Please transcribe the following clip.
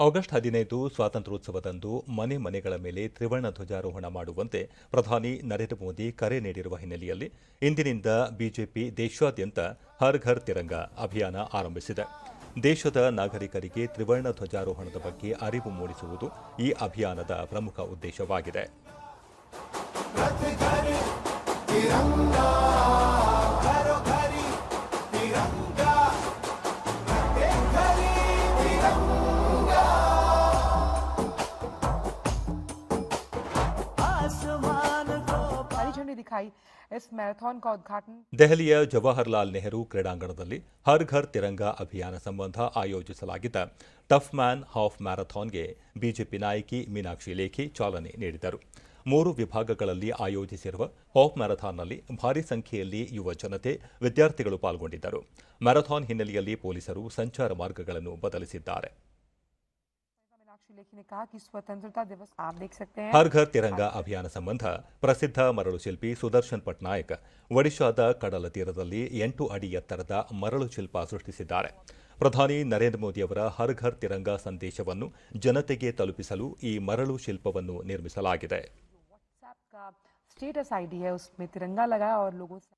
August ಹದಿನೈದು ಸ್ವಾತಂತ್ರ್ಯೋತ್ಸವದಂದು ಮನೆ ಮನೆಗಳ ಮೇಲೆ ತ್ರಿವರ್ಣ ಧ್ವಜಾರೋಹಣ ಮಾಡುವಂತೆ ಪ್ರಧಾನಿ ನರೇಂದ್ರ ಮೋದಿ ಕರೆ ನೀಡಿರುವ ಹಿನ್ನೆಲೆಯಲ್ಲಿ ಇಂದಿನಿಂದ ಬಿಜೆಪಿ ದೇಶಾದ್ಯಂತ ಹರ್ ಘರ್ ತಿರಂಗ ಅಭಿಯಾನ ಆರಂಭಿಸಿದೆ. ದೇಶದ ನಾಗರಿಕರಿಗೆ ತ್ರಿವರ್ಣ ಧ್ವಜಾರೋಹಣದ ಬಗ್ಗೆ ಅರಿವು ಮೂಡಿಸುವುದು ಈ ಅಭಿಯಾನದ ಪ್ರಮುಖ ಉದ್ದೇಶವಾಗಿದೆ. ದೆಹಲಿಯ ಜವಾಹರ್ಲಾಲ್ ನೆಹರು ಕ್ರೀಡಾಂಗಣದಲ್ಲಿ ಹರ್ ಘರ್ ತಿರಂಗ ಅಭಿಯಾನ ಸಂಬಂಧ ಆಯೋಜಿಸಲಾಗಿದ್ದ ಟಫ್ ಮ್ಯಾನ್ ಹಾಫ್ ಮ್ಯಾರಥಾನ್ಗೆ ಬಿಜೆಪಿ ನಾಯಕಿ ಮೀನಾಕ್ಷಿ ಲೇಖಿ ಚಾಲನೆ ನೀಡಿದರು. ಮೂರು ವಿಭಾಗಗಳಲ್ಲಿ ಆಯೋಜಿಸಿರುವ ಹಾಫ್ ಮ್ಯಾರಥಾನ್ನಲ್ಲಿ ಭಾರಿ ಸಂಖ್ಯೆಯಲ್ಲಿ ಯುವ ಜನತೆ ವಿದ್ಯಾರ್ಥಿಗಳು ಪಾಲ್ಗೊಂಡಿದ್ದರು. ಮ್ಯಾರಥಾನ್ ಹಿನ್ನೆಲೆಯಲ್ಲಿ ಪೊಲೀಸರು ಸಂಚಾರ ಮಾರ್ಗಗಳನ್ನು ಬದಲಿಸಿದ್ದಾರೆ. मीनाक्षी लेखी ने कहा कि स्वतंत्रता दिवस आप देख सकते हैं ಹರ್ ಘರ್ ತಿರಂಗ ಅಭಿಯಾನ ಸಂಬಂಧ ಪ್ರಸಿದ್ಧ ಮರಳು ಶಿಲ್ಪಿ ಸುದರ್ಶನ್ ಪಟ್ನಾಯಕ್ ಒಡಿಶಾದ ಕಡಲ ತೀರದಲ್ಲಿ ಎಂಟು ಅಡಿ ಎತ್ತರದ ಮರಳು ಶಿಲ್ಪ ಸೃಷ್ಟಿಸಿದ್ದಾರೆ ಪ್ರಧಾನಿ ನರೇಂದ್ರ ಮೋದಿಯವರ ಹರ್ ಘರ್ ತಿರಂಗ ಸಂದೇಶವನ್ನು ಜನತೆಗೆ ತಲುಪಿಸಲು ಈ ಮರಳು ಶಿಲ್ಪವನ್ನು ನಿರ್ಮಿಸಲಾಗಿದೆ व्हाट्सएप का स्टेटस आईडी है उसमें तिरंगा लगा और लोगों से